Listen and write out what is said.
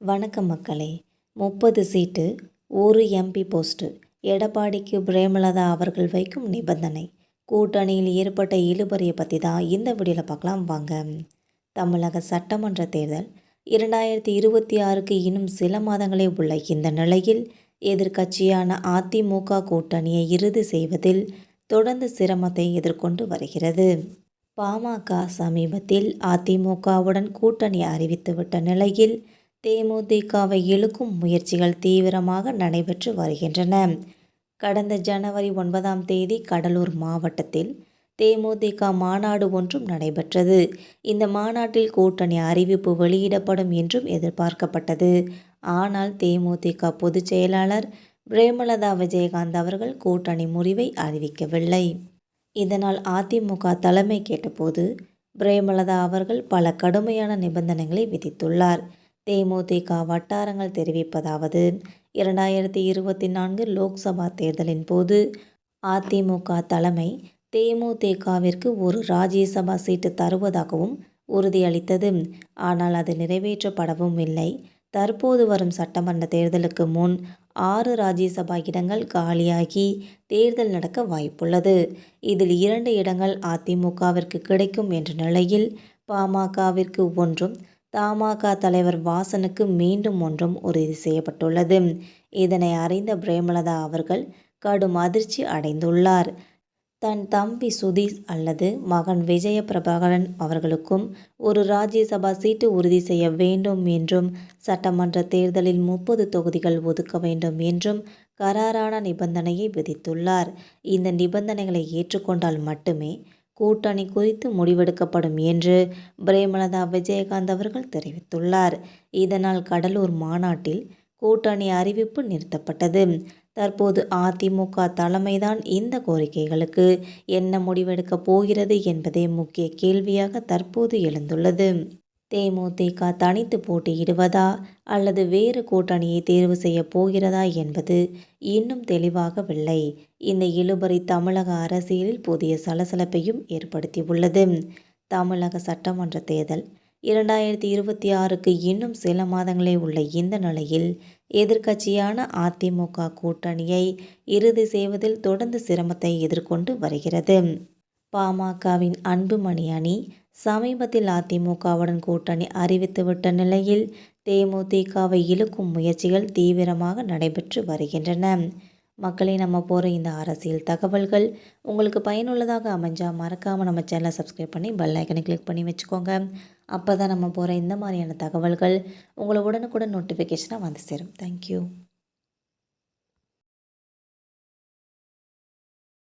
வணக்கம் மக்களே. முப்பது சீட்டு ஒரு எம்பி போஸ்ட்டு. எடப்பாடிக்கு பிரேமலதா அவர்கள் வைக்கும் நிபந்தனை. கூட்டணியில் ஏற்பட்ட இழுபறியை பற்றி தான் இந்த வீடியோவில் பார்க்கலாம் வாங்க. தமிழக சட்டமன்ற தேர்தல் இரண்டாயிரத்தி இருபத்தி ஆறுக்கு இன்னும் சில மாதங்களே உள்ள இந்த நிலையில் எதிர்க்கட்சியான அதிமுக கூட்டணியை இறுதி செய்வதில் தொடர்ந்து சிரமத்தை எதிர்கொண்டு வருகிறது. பாமக சமீபத்தில் அதிமுகவுடன் கூட்டணி அறிவித்துவிட்ட நிலையில் தேமுதிகவை இழுக்கும் முயற்சிகள் தீவிரமாக நடைபெற்று வருகின்றன. கடந்த ஜனவரி ஒன்பதாம் தேதி கடலூர் மாவட்டத்தில் தேமுதிக மாநாடு ஒன்றும் நடைபெற்றது. இந்த மாநாட்டில் கூட்டணி அறிவிப்பு வெளியிடப்படும் என்றும் எதிர்பார்க்கப்பட்டது. ஆனால் தேமுதிக பொதுச் செயலாளர் பிரேமலதா விஜயகாந்த் அவர்கள் கூட்டணி முறிவை அறிவிக்கவில்லை. இதனால் அதிமுக தலைமை கேட்டபோது பிரேமலதா அவர்கள் பல கடுமையான நிபந்தனைகளை விதித்துள்ளார். தேமுதிக வட்டாரங்கள் தெரிவிப்பதாவது இரண்டாயிரத்தி இருபத்தி நான்கு லோக்சபா தேர்தலின் போது அதிமுக தலைமை தேமுதிகவிற்கு ஒரு ராஜ்யசபா சீட்டு தருவதாகவும் உறுதியளித்தது. ஆனால் அது நிறைவேற்றப்படவும் இல்லை. தற்போது வரும் சட்டமன்ற தேர்தலுக்கு முன் ஆறு ராஜ்யசபா இடங்கள் காலியாகி தேர்தல் நடக்க வாய்ப்புள்ளது. இதில் இரண்டு இடங்கள் அதிமுகவிற்கு கிடைக்கும் என்ற நிலையில் பாமகவிற்கு ஒன்றும் தமாக தலைவர் வாசனுக்கு மீண்டும் ஒன்றும் உறுதி செய்யப்பட்டுள்ளது. இதனை அறிந்த பிரேமலதா அவர்கள் கடும் அதிர்ச்சி அடைந்துள்ளார். தன் தம்பி சுதீஷ் அல்லது மகன் விஜய பிரபாகரன் அவர்களுக்கும் ஒரு ராஜ்யசபா சீட்டு உறுதி செய்ய வேண்டும் என்றும் சட்டமன்ற தேர்தலில் முப்பது தொகுதிகள் ஒதுக்க வேண்டும் என்றும் கராரான நிபந்தனையை விதித்துள்ளார். இந்த நிபந்தனைகளை ஏற்றுக்கொண்டால் மட்டுமே கூட்டணி குறித்து முடிவெடுக்கப்படும் என்று பிரேமலதா விஜயகாந்த் அவர்கள் தெரிவித்துள்ளார். இதனால் கடலூர் மாநாட்டில் கூட்டணி அறிவிப்பு நிறுத்தப்பட்டது. தற்போது அதிமுக தலைமைதான் இந்த கோரிக்கைகளுக்கு என்ன முடிவெடுக்கப் போகிறது என்பதே முக்கிய கேள்வியாக தற்போது எழுந்துள்ளது. தேமுதிக தனித்து போட்டியிடுவதா அல்லது வேறு கூட்டணியை தேர்வு செய்ய போகிறதா என்பது இன்னும் தெளிவாகவில்லை. இந்த இழுபறி தமிழக அரசியலில் புதிய சலசலப்பையும் ஏற்படுத்தியுள்ளது. தமிழக சட்டமன்ற தேர்தல் இரண்டாயிரத்தி இருபத்தி ஆறுக்கு இன்னும் சில மாதங்களே உள்ள இந்த நிலையில் எதிர்க்கட்சியான அதிமுக கூட்டணியை இறுதி செய்வதில் தொடர்ந்து சிரமத்தை எதிர்கொண்டு வருகிறது. பாமகவின் அன்புமணி அணி சமீபத்தில் அதிமுகவுடன் கூட்டணி அறிவித்துவிட்ட நிலையில் தேமுதிகவை இழுக்கும் முயற்சிகள் தீவிரமாக நடைபெற்று வருகின்றன. மக்களை நம்ம போகிற இந்த அரசியல் தகவல்கள் உங்களுக்கு பயனுள்ளதாக அமைஞ்சால் மறக்காமல் நம்ம சேனலை சப்ஸ்கிரைப் பண்ணி பெல் ஐக்கனை கிளிக் பண்ணி வச்சுக்கோங்க. அப்போ தான் நம்ம போகிற இந்த மாதிரியான தகவல்கள் உங்களை உடனுக்குடன் நோட்டிஃபிகேஷனாக வந்து சேரும். தேங்க்யூ